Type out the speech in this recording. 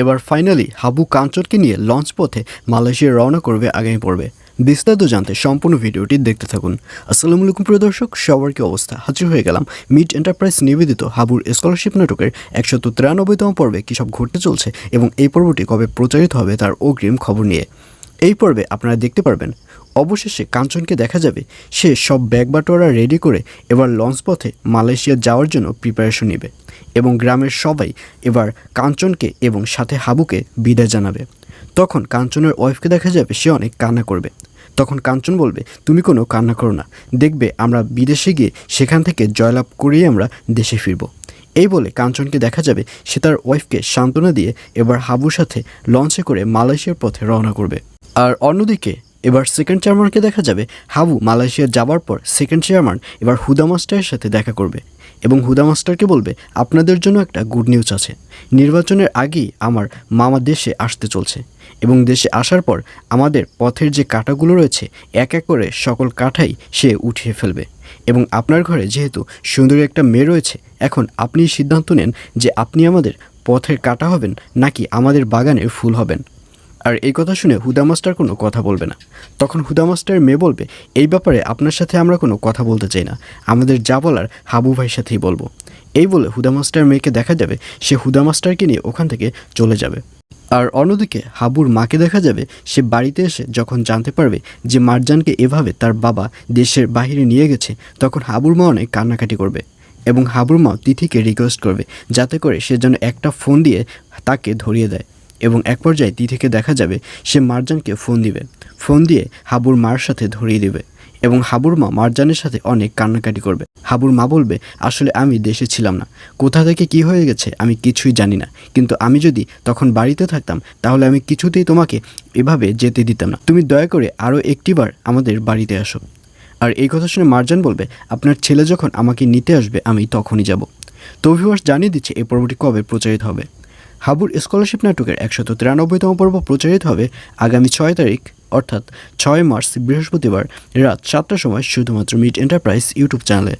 এবার ফাইনালি হাবু কাঞ্চনকে নিয়ে লঞ্চ পথে মালয়েশিয়া রওনা করবে আগামী পর্বে। বিস্তারিত জানতে সম্পূর্ণ ভিডিওটি দেখতে থাকুন। আসসালামু আলাইকুম প্রিয় দর্শক। সবার কি অবস্থা? হাজির হয়ে গেলাম মিড এন্টারপ্রাইজ নিবেদিত হাবুর স্কলারশিপ নাটকের একশত তিরানব্বইতম পর্বে কী সব ঘটতে চলছে এবং এই পর্বটি কবে প্রচারিত হবে তার অগ্রিম খবর নিয়ে। এই পর্বে আপনারা দেখতে পারবেন, অবশেষে কাঞ্চনকে দেখা যাবে, সে সব ব্যাগ বাটোয়ারা রেডি করে এবার লঞ্চ পথে মালয়েশিয়া যাওয়ার জন্য প্রিপারেশন নেবে এবং গ্রামের সবাই এবার কাঞ্চনকে এবং সাথে হাবুকে বিদায় জানাবে। তখন কাঞ্চনের ওয়াইফকে দেখা যাবে, সে অনেক কান্না করবে। তখন কাঞ্চন বলবে, তুমি কোনো কান্না করো না। দেখবে, আমরা বিদেশে গিয়ে সেখান থেকে জয়লাভ করেই আমরা দেশে ফিরব। এই বলে কাঞ্চনকে দেখা যাবে, সে তার ওয়াইফকে সান্ত্বনা দিয়ে এবার হাবুর সাথে লঞ্চে করে মালয়েশিয়ার পথে রওনা করবে। আর অন্যদিকে, এবার সেকেন্ড চেয়ারম্যানকে দেখা যাবে। হাবু মালয়েশিয়া যাবার পর সেকেন্ড চেয়ারম্যান এবার হুদা মাস্টারের সাথে দেখা করবে এবং হুদা মাস্টারকে বলবে, আপনাদের জন্য একটা গুড নিউজ আছে। নির্বাচনের আগেই আমার মামা দেশে আসতে চলছে এবং দেশে আসার পর আমাদের পথের যে কাঁটাগুলো রয়েছে, এক এক করে সকল কাঁটাই সে উঠিয়ে ফেলবে এবং আপনার ঘরে যেহেতু সুন্দরী একটা মেয়ে রয়েছে, এখন আপনি সিদ্ধান্ত নেন যে আপনি আমাদের পথের কাটা হবেন নাকি আমাদের বাগানের ফুল হবেন। আর এই কথা শুনে হুদা মাস্টার কোনো কথা বলবে না। তখন হুদা মাস্টারের মেয়ে বলবে, এই ব্যাপারে আপনার সাথে আমরা কোনো কথা বলতে চাই না। আমাদের যা বলার হাবু ভাইয়ের সাথেই বলব। এই বলে হুদা মাস্টার মেয়েকে দেখা যাবে, সে হুদা মাস্টারকে নিয়ে ওখান থেকে চলে যাবে। আর অন্যদিকে হাবুর মাকে দেখা যাবে, সে বাড়িতে এসে যখন জানতে পারবে যে মারজানকে এভাবে তার বাবা দেশের বাইরে নিয়ে গেছে, তখন হাবুর মা অনেক কান্নাকাটি করবে এবং হাবুর মা তিথিকে রিকোয়েস্ট করবে, যাতে করে সে যেন একটা ফোন দিয়ে তাকে ধরিয়ে দেয়। এবং এক পর্যায়ে তিথিকে দেখা যাবে, সে মারজানকে ফোন দিবে। ফোন দিয়ে হাবুর মার সাথে ধরিয়ে দিবে এবং হাবুর মা মারজানের সাথে অনেক কান্নাকাটি করবে। হাবুর মা বলবে, আসলে আমি দেশে ছিলাম না। কোথা থেকে কি হয়ে গেছে আমি কিছুই জানি না। কিন্তু আমি যদি তখন বাড়িতে থাকতাম, তাহলে আমি কিছুতেই তোমাকে এভাবে যেতে দিতাম না। তুমি দয়া করে আরও একটিবার আমাদের বাড়িতে আসো। আর এই কথা শুনে মারজান বলবে, আপনার ছেলে যখন আমাকে নিতে আসবে, আমি তখনই যাব। তো জানিয়ে দিচ্ছে এই পর্বটি কবে প্রচারিত হবে? হাবুর স্কলারশিপ নাটকের একশত তিরানব্বইতম পর্ব প্রচারিত হবে আগামী ছয় তারিখ, অর্থাৎ ছয় মার্চ, বৃহস্পতিবার রাত সাতটার সময়, শুধুমাত্র মিট এন্টারপ্রাইজ ইউটিউব চ্যানেলে।